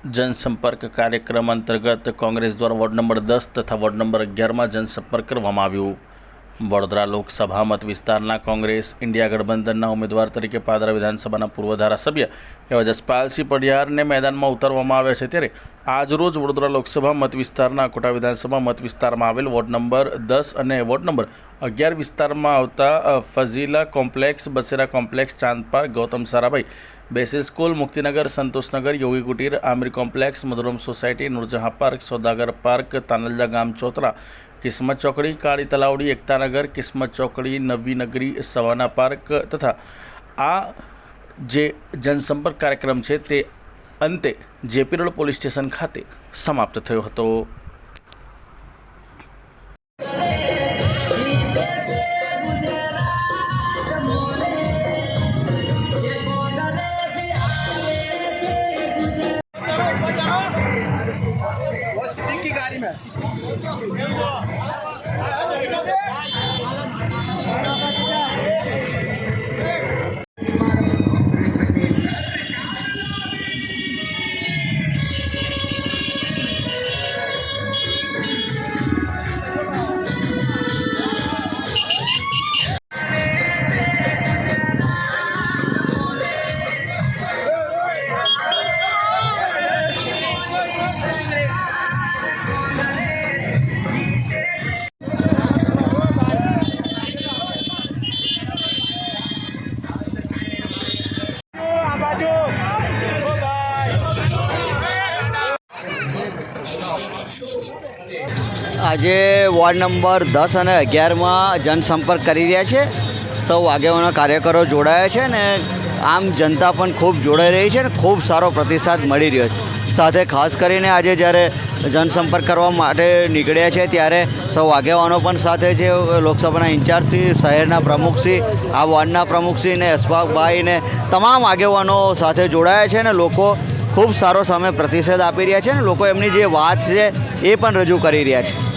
જનસંપર્ક કાર્યક્રમ અંતર્ગત કોંગ્રેસ દ્વારા વોર્ડ નંબર દસ તથા વોર્ડ નંબર અગિયારમાં જનસંપર્ક કરવામાં આવ્યું. વડોદરા લોકસભા મત વિસ્તારના કોંગ્રેસ, ઇન્ડિયા ગઠબંધનના ઉમેદવાર તરીકે પાદરા વિધાનસભાના પૂર્વ ધારાસભ્ય એવા જસપાલસિંહ પઢિયારને મેદાનમાં ઉતારવામાં આવ્યા છે. ત્યારે આજરોજ વડોદરા લોકસભા મત વિસ્તારના કોટા વિધાનસભા મત વિસ્તારમાં આવેલ વોર્ડ નંબર દસ અને વોર્ડ નંબર અગિયાર વિસ્તારમાં આવતા Fazila complex, Basera complex, Chand park, Gautam Sarabhai, Basis school, Muktinagar Santoshnagar Yogi Kutir, Aamir complex, Madhuram society, Noorjahan park, Sodagar park Tandalja ગામ ચોતરા કિસ્મત ચોકડી, કાળી તલાવડી, એકતાનગર, કિસ્મત ચોકડી, નવી નગરી, સવાના પાર્ક તથા આ જે જનસંપર્ક કાર્યક્રમ છે તે અંતે જેપી રોડ પોલીસ સ્ટેશન ખાતે સમાપ્ત થયો હતો. वो सिटी की गाड़ी में આજે વોર્ડ નંબર દસ અને અગિયારમાં જનસંપર્ક કરી રહ્યા છે. સૌ આગેવાનો, કાર્યકરો જોડાયા છે ને આમ જનતા પણ ખૂબ જોડાઈ રહી છે ને ખૂબ સારો પ્રતિસાદ મળી રહ્યો છે. સાથે ખાસ કરીને આજે જ્યારે જનસંપર્ક કરવા માટે નીકળ્યા છે ત્યારે સૌ આગેવાનો પણ સાથે છે. લોકસભાના ઇન્ચાર્જશ્રી, શહેરના પ્રમુખશ્રી, આ વોર્ડના પ્રમુખશ્રી ને અશફાકભાઈ ને તમામ આગેવાનો સાથે જોડાયા છે ને લોકો ખૂબ સારો સામે પ્રતિસાદ આપી રહ્યા છે અને લોકો એમની જે વાત છે એ પણ રજૂ કરી રહ્યા છે.